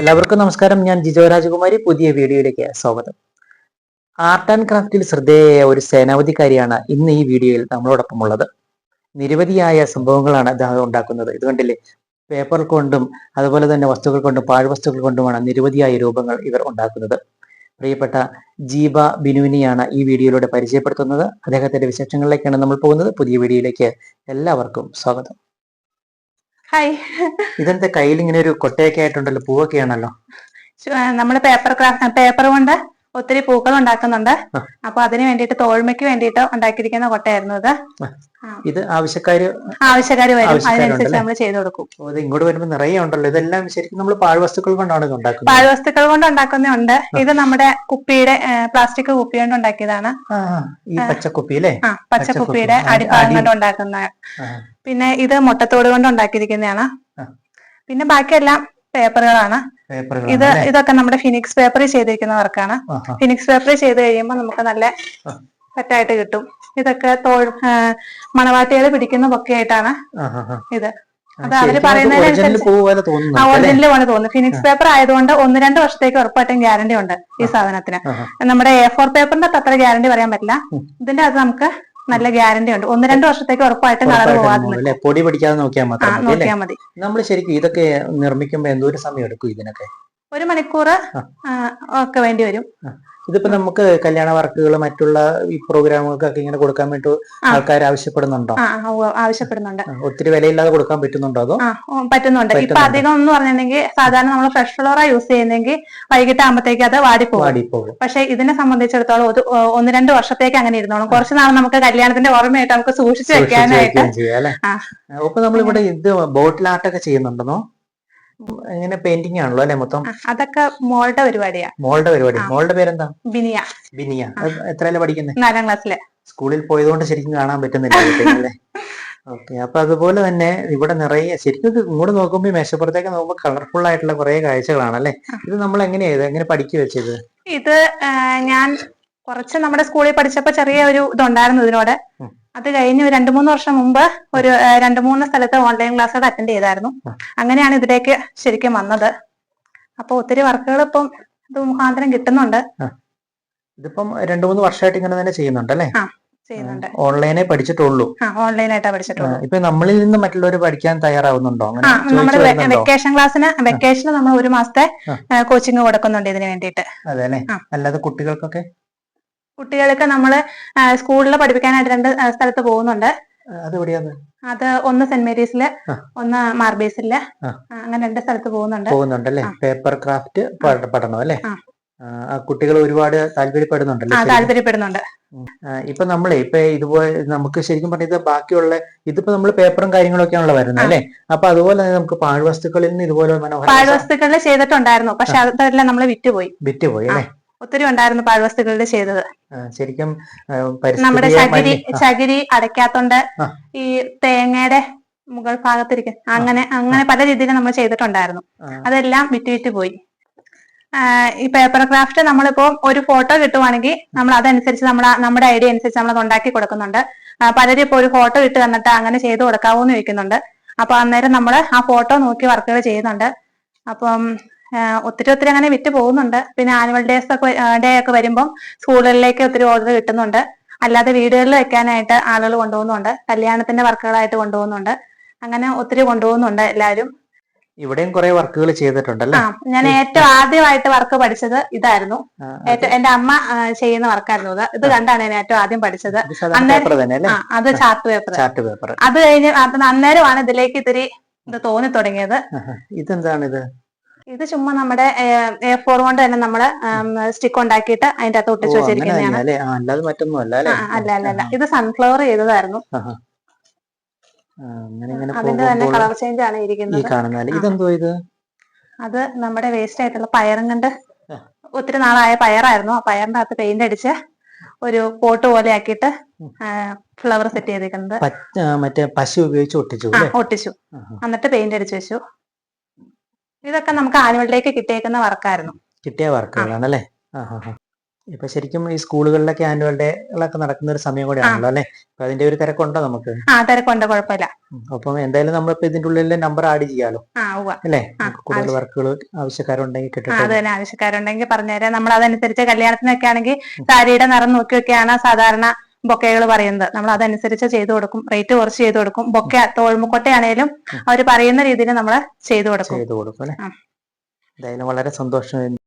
എല്ലാവർക്കും നമസ്കാരം. ഞാൻ ജിജോ രാജകുമാരി. പുതിയ വീഡിയോയിലേക്ക് സ്വാഗതം. ആർട്ട് ആൻഡ് ക്രാഫ്റ്റിൽ ശ്രദ്ധേയ ഒരു സേനാവധിക്കാരിയാണ് ഇന്ന് ഈ വീഡിയോയിൽ നമ്മളോടൊപ്പം ഉള്ളത്. നിരവധിയായ സംഭവങ്ങളാണ് അദ്ദേഹം ഉണ്ടാക്കുന്നത്. ഇത് കണ്ടില്ലേ? പേപ്പർ കൊണ്ടും അതുപോലെ തന്നെ വസ്തുക്കൾ കൊണ്ടും പാഴ്വസ്തുക്കൾ കൊണ്ടുമാണ് നിരവധിയായ രൂപങ്ങൾ ഇവർ ഉണ്ടാക്കുന്നത്. പ്രിയപ്പെട്ട ജീബ ബിനുവിനെയാണ് ഈ വീഡിയോയിലൂടെ പരിചയപ്പെടുത്തുന്നത്. അദ്ദേഹത്തിന്റെ വിശേഷങ്ങളിലേക്കാണ് നമ്മൾ പോകുന്നത്. പുതിയ വീഡിയോയിലേക്ക് എല്ലാവർക്കും സ്വാഗതം. ഹായ് ഇതെന്താ കയ്യിൽ ഇങ്ങനെ ഒരു കൊട്ടയൊക്കെ ആയിട്ടുണ്ടല്ലോ പൂവൊക്കെ ആണല്ലോ? നമ്മൾ പേപ്പർ ക്രാഫ്റ്റ് പേപ്പർ കൊണ്ട് ഒത്തിരി പൂക്കൾ ഉണ്ടാക്കുന്നുണ്ട്. അപ്പൊ അതിന് വേണ്ടിയിട്ട് തോഴ്മയ്ക്ക് വേണ്ടിയിട്ട് ഉണ്ടാക്കിയിരിക്കുന്ന കൊട്ടയായിരുന്നു ഇത്. ഇത് ആവശ്യക്കാര് ആവശ്യക്കാര് വരും. അതിനനുസരിച്ച് നമ്മൾ ചെയ്തു കൊടുക്കും. ഇത് ഇങ്ങോട്ട് വരുമ്പോൾ നിറയെ ഉണ്ടല്ലോ. ഇതെല്ലാം ശരിക്കും നമ്മൾ പാഴ്വസ്തുക്കൾ കൊണ്ടാണ് ഇത് ഉണ്ടാക്കുന്നത്. പാഴ്വസ്തുക്കൾ കൊണ്ട് ഉണ്ടാക്കുന്നുണ്ട് ഇത് നമ്മുടെ കുപ്പിയുടെ പ്ലാസ്റ്റിക് കുപ്പി കൊണ്ട് ഉണ്ടാക്കിയതാണ്. ഈ പച്ചക്കുപ്പി അല്ലേ? പച്ചക്കുപ്പിയുടെ പച്ചക്കുപ്പി. അടിഭാഗം അടി- കൊണ്ട് ഉണ്ടാക്കുന്ന. പിന്നെ ഇത് മുട്ടത്തോട് കൊണ്ട് ഉണ്ടാക്കിയിരിക്കുന്നതാണ്. പിന്നെ ബാക്കിയെല്ലാം പേപ്പറുകളാണ്. ഇത്? ഇതൊക്കെ നമ്മുടെ ഫിനിക്സ് പേപ്പറിൽ ചെയ്തിരിക്കുന്ന വർക്കാണ്. ഫിനിക്സ് പേപ്പറിൽ ചെയ്ത് കഴിയുമ്പോൾ നമുക്ക് നല്ല. സെറ്റായിട്ട് കിട്ടും ഇതൊക്കെ തോൾ മണവാട്ടികൾ പിടിക്കുന്ന ബൊക്കെയായിട്ടാണ്. ഇത് അത് അവർ പറയുന്നതിനനുസരിച്ച് ആ? ഒറിജിനൽ പോലെ തോന്നുന്നു ഫിനിക്സ് പേപ്പർ ആയതുകൊണ്ട് ഒന്ന് രണ്ട് വർഷത്തേക്ക് ഉറപ്പായിട്ടും ഗ്യാരണ്ടി ഉണ്ട് ഈ സാധനത്തിന്. നമ്മുടെ എ ഫോർ പേപ്പറിന്റെ അത്ര ഗ്യാരണ്ടി പറയാൻ പറ്റില്ല ഇതിന്റെ അത് നമുക്ക് നല്ല ഗ്യാരണ്ടി ഉണ്ട്. ഒന്ന് രണ്ട് വർഷത്തേക്ക് ഉറപ്പായിട്ട് കളർ പോകാതെ പൊടി പിടിക്കാതെ മാത്രം നോക്കിയാൽ മതി. നമ്മൾ ശരിക്കും ഇതൊക്കെ നിർമ്മിക്കുമ്പോ എന്തോരം സമയം എടുക്കും ഇതിനൊക്കെ? ഒരു മണിക്കൂർ ഒക്കെ വേണ്ടി വരും. ഇതിപ്പോ നമുക്ക് കല്യാണ വർക്കുകൾ മറ്റുള്ള ഈ പ്രോഗ്രാമുകൾക്കൊക്കെ ഇങ്ങനെ കൊടുക്കാൻ വേണ്ടി. ആൾക്കാർ ആവശ്യപ്പെടുന്നുണ്ടോ? ആവശ്യപ്പെടുന്നുണ്ട്. ഒത്തിരി വിലയില്ലാതെ കൊടുക്കാൻ പറ്റുന്നുണ്ടോ അതോ? പറ്റുന്നുണ്ട്. ഇപ്പൊ. അധികം എന്ന് പറഞ്ഞിട്ടുണ്ടെങ്കിൽ സാധാരണ നമ്മൾ ഫ്രഷ് ഫ്ലോറ യൂസ് ചെയ്യുന്നെങ്കിൽ വൈകിട്ട് ആകുമ്പോഴത്തേക്ക് അത് വാടിപ്പോകും. വാടി പോകും പക്ഷെ ഇതിനെ സംബന്ധിച്ചിടത്തോളം ഒരു ഒന്ന് രണ്ട് വർഷത്തേക്ക് അങ്ങനെ ഇരുന്നോളും. കുറച്ച് നാൾ നമുക്ക് കല്യാണത്തിന്റെ ഓർമ്മയായിട്ട് നമുക്ക് സൂക്ഷിച്ചു വെക്കാനായിട്ട്. അപ്പൊ നമ്മളിവിടെ ഇത് ബോട്ടിൽ ആർട്ടൊക്കെ ചെയ്യുന്നുണ്ടെന്നോ എങ്ങനെ പെയിന്റിംഗ് ആണല്ലോ അല്ലെ മൊത്തം? അതൊക്കെ മോളുടെ പരിപാടിയാ. മോളുടെ പരിപാടി. മോളുടെ പേരെന്താ? ബിനിയ. ബിനിയ. എത്ര എത്രയല്ലേ പഠിക്കുന്നത് നാലാം ക്ലാസ്സിലെ. സ്കൂളിൽ പോയതുകൊണ്ട് ശരിക്കും കാണാൻ പറ്റുന്നില്ല ഓക്കെ അപ്പൊ അതുപോലെ തന്നെ ഇവിടെ നിറയെ ശരിക്കും ഇങ്ങോട്ട് നോക്കുമ്പോൾ മേശപ്പുറത്തേക്ക് നോക്കുമ്പോൾ കളർഫുൾ ആയിട്ടുള്ള കുറെ കാഴ്ചകളാണ് അല്ലെ? ഇത് നമ്മൾ എങ്ങനെയാ ഇത്? എങ്ങനെ പഠിക്കുക വെച്ചത് ഇത് ഞാൻ കുറച്ച് നമ്മുടെ സ്കൂളിൽ പഠിച്ചപ്പോ ചെറിയ ഒരു ഇതുണ്ടായിരുന്നു ഇതിനോട്. അത് കഴിഞ്ഞ് ഒരു രണ്ടു മൂന്ന് വർഷം മുമ്പ് ഒരു രണ്ടു മൂന്ന് സ്ഥലത്ത് ഓൺലൈൻ ക്ലാസ്സുകൾ അറ്റൻഡ് ചെയ്തായിരുന്നു. അങ്ങനെയാണ് ഇതിലേക്ക് ശരിക്കും വന്നത്. അപ്പൊ ഒത്തിരി വർക്കുകൾ ഇപ്പം ഇത് മുഖാന്തരം കിട്ടുന്നുണ്ട്. ഇതിപ്പം രണ്ടു മൂന്ന് വർഷമായിട്ട് ഇങ്ങനെ തന്നെ ചെയ്യുന്നുണ്ട് അല്ലേ? ചെയ്യുന്നുണ്ട്. ഓൺലൈനെ പഠിച്ചിട്ടുള്ളൂ. ഓൺലൈനായിട്ടാ പഠിച്ചിട്ടുള്ളൂ. ഇപ്പൊ നമ്മളിൽ നിന്ന് മറ്റുള്ളവർ പഠിക്കാൻ തയ്യാറാവുന്നുണ്ടോ? നമ്മുടെ വെക്കേഷൻ ക്ലാസ്സിന് വെക്കേഷന് നമ്മൾ ഒരു മാസത്തെ. കോച്ചിങ് കൊടുക്കുന്നുണ്ട് ഇതിന് വേണ്ടിയിട്ട്. അതെ അല്ലെ? അല്ലാതെ കുട്ടികൾക്കൊക്കെ കുട്ടികൾക്ക് നമ്മൾ സ്കൂളിൽ പഠിപ്പിക്കാനായിട്ട് രണ്ട് സ്ഥലത്ത് പോകുന്നുണ്ട്. അത് അത് ഒന്ന് സെന്റ് മേരീസിൽ ഒന്ന് മാർബേസിൽ അങ്ങനെ രണ്ട് സ്ഥലത്ത് പോകുന്നുണ്ട്. പോകുന്നുണ്ടല്ലേ? ആ. പേപ്പർ ക്രാഫ്റ്റ് പഠനം അല്ലെ. കുട്ടികൾ ഒരുപാട് താല്പര്യപ്പെടുന്നുണ്ടല്ലോ? താല്പര്യപ്പെടുന്നുണ്ട്. ഇപ്പൊ നമ്മളെ ഇപ്പൊ ഇതുപോലെ നമുക്ക് ശരിക്കും പറഞ്ഞത് ബാക്കിയുള്ള ഇതിപ്പോ നമ്മൾ പേപ്പറും കാര്യങ്ങളൊക്കെയാണല്ലോ വരുന്നത്. അല്ലെ? അപ്പൊ അതുപോലെ തന്നെ നമുക്ക് പാഴ്വസ്തുക്കളിൽ നിന്ന് ഇതുപോലെ മനോഹര പാഴ്വസ്തുക്കളിൽ ചെയ്തിട്ടുണ്ടായിരുന്നു. പക്ഷെ അതെല്ലാം നമ്മൾ വിറ്റുപോയി. വിറ്റുപോയി അല്ലെ? ഒത്തിരി ഉണ്ടായിരുന്നു പാഴ്വസ്തുക്കളിൽ ചെയ്തത്. ശരിക്കും നമ്മുടെ ചകിരി ചകിരി അടയ്ക്കാത്തോണ്ട് ഈ തേങ്ങയുടെ മുകൾ ഭാഗത്തിരിക്കും അങ്ങനെ അങ്ങനെ പല രീതിയിൽ നമ്മൾ ചെയ്തിട്ടുണ്ടായിരുന്നു. അതെല്ലാം വിറ്റ് വിറ്റ് പോയി. ഈ പേപ്പർ ക്രാഫ്റ്റ് നമ്മളിപ്പോ ഒരു ഫോട്ടോ കിട്ടുവാണെങ്കിൽ നമ്മൾ അതനുസരിച്ച് നമ്മൾ നമ്മുടെ ഐഡിയ അനുസരിച്ച് നമ്മൾ അത് ഉണ്ടാക്കി കൊടുക്കുന്നുണ്ട്. പലരും ഇപ്പോൾ ഒരു ഫോട്ടോ ഇട്ട് തന്നിട്ട് അങ്ങനെ ചെയ്ത് കൊടുക്കാവോ എന്ന് ചോദിക്കുന്നുണ്ട്. അപ്പൊ അന്നേരം നമ്മൾ ആ ഫോട്ടോ നോക്കി വർക്കുകൾ ചെയ്യുന്നുണ്ട്. അപ്പം ഒത്തിരി ഒത്തിരി അങ്ങനെ വിറ്റ് പോകുന്നുണ്ട്. പിന്നെ ആനുവൽ ഡേസ് ഒക്കെ ഡേ ഒക്കെ വരുമ്പോൾ സ്കൂളുകളിലേക്ക് ഒത്തിരി ഓർഡർ കിട്ടുന്നുണ്ട്. അല്ലാതെ വീടുകളിൽ വെക്കാനായിട്ട് ആളുകൾ കൊണ്ടുപോകുന്നുണ്ട്. കല്യാണത്തിന്റെ വർക്കുകളായിട്ട് കൊണ്ടുപോകുന്നുണ്ട്. അങ്ങനെ ഒത്തിരി കൊണ്ടുപോകുന്നുണ്ട് എല്ലാവരും. ഇവിടെയും കുറെ വർക്കുകൾ ചെയ്തിട്ടുണ്ടല്ലേ ഞാൻ ഏറ്റവും ആദ്യമായിട്ട് വർക്ക് പഠിച്ചത് ഇതായിരുന്നു. ഏറ്റവും എന്റെ അമ്മ ചെയ്യുന്ന വർക്കായിരുന്നു ഇത്. ഇത് കണ്ടാണ് ഞാൻ ഏറ്റവും ആദ്യം പഠിച്ചത്. അത് ചാർട്ട് പേപ്പർ ചാർട്ട് പേപ്പർ അത് കഴിഞ്ഞ് അന്നേരമാണ് ഇതിലേക്ക് ഇത്തിരി ഇത് തോന്നി തുടങ്ങിയത് ഇതെന്താണ് ഇത്? ഇത് ചുമ്മാ നമ്മുടെ എ ഫോർ കൊണ്ട് തന്നെ നമ്മൾ സ്റ്റിക്ക് ഉണ്ടാക്കിയിട്ട് അതിന്റെ അകത്ത് ഒട്ടിച്ചു വെച്ചിരിക്കുന്നതാണ്. അല്ലാതെ മറ്റൊന്നും അല്ല? അല്ല അല്ല അല്ല. ഇത് സൺഫ്ലവർ ചെയ്തതായിരുന്നു. അതിന്റെ തന്നെ കളർ ചേഞ്ച് ആണ് ഇരിക്കുന്നത്. ഇതെന്തോ ഇത്? അത് നമ്മുടെ വേസ്റ്റ് ആയിട്ടുള്ള പയറും കണ്ട്. ഒത്തിരി നാളായ പയറായിരുന്നു. ആ പയറിന്റെ അകത്ത് പെയിന്റ് അടിച്ച് ഒരു പോട്ട് പോലെ ആക്കിയിട്ട് ഫ്ലവർ സെറ്റ് ചെയ്തേക്കുന്നത്. ആ, മറ്റേ പശു ഉപയോഗിച്ച് ഒട്ടിച്ചു ഒട്ടിച്ചു. എന്നിട്ട് പെയിന്റ് അടിച്ചു വെച്ചു. ഇതൊക്കെ നമുക്ക് ആനുവൽ ഡേക്ക് കിട്ടിയേക്കുന്ന വർക്കായിരുന്നു. കിട്ടിയ വർക്കുകളാണ് അല്ലേ ആഹാ, ആഹാ. ഇപ്പൊ ശരിക്കും ഈ സ്കൂളുകളിലൊക്കെ ആനുവൽ ഡേ ഒക്കെ നടക്കുന്ന ഒരു സമയം കൂടിയാണല്ലോ അല്ലെ? അപ്പൊ അതിന്റെ ഒരു തിരക്കുണ്ടോ നമുക്ക്? ആ തിരക്കുണ്ട് കുഴപ്പമില്ല. അപ്പം എന്തായാലും നമ്മളിപ്പോ ഇതിന്റെ ഉള്ളിൽ നമ്പർ ആഡ് ചെയ്യാലോ? അല്ലേ? കൂടുതൽ വർക്കുകൾ ആവശ്യക്കാരുണ്ടെങ്കിൽ കിട്ടും കിട്ടട്ടെ. അത് തന്നെ ആവശ്യക്കാരുണ്ടെങ്കിൽ പറഞ്ഞുതരാം. നമ്മൾ അതനുസരിച്ച് കല്യാണത്തിനൊക്കെ ആണെങ്കിൽ സാരിയുടെ നിറം നോക്കിയൊക്കെയാണ് സാധാരണ ബൊക്കകൾ പറയുന്നത്. നമ്മൾ അതനുസരിച്ച് ചെയ്തു കൊടുക്കും. റേറ്റ് കുറച്ച് ചെയ്തു കൊടുക്കും. ബൊക്കെ തോൾമുക്കൊട്ടയാണേലും അവർ പറയുന്ന രീതിയിൽ നമ്മൾ ചെയ്തു കൊടുക്കും. ചെയ്തു കൊടുക്കും അല്ലെ? വളരെ സന്തോഷം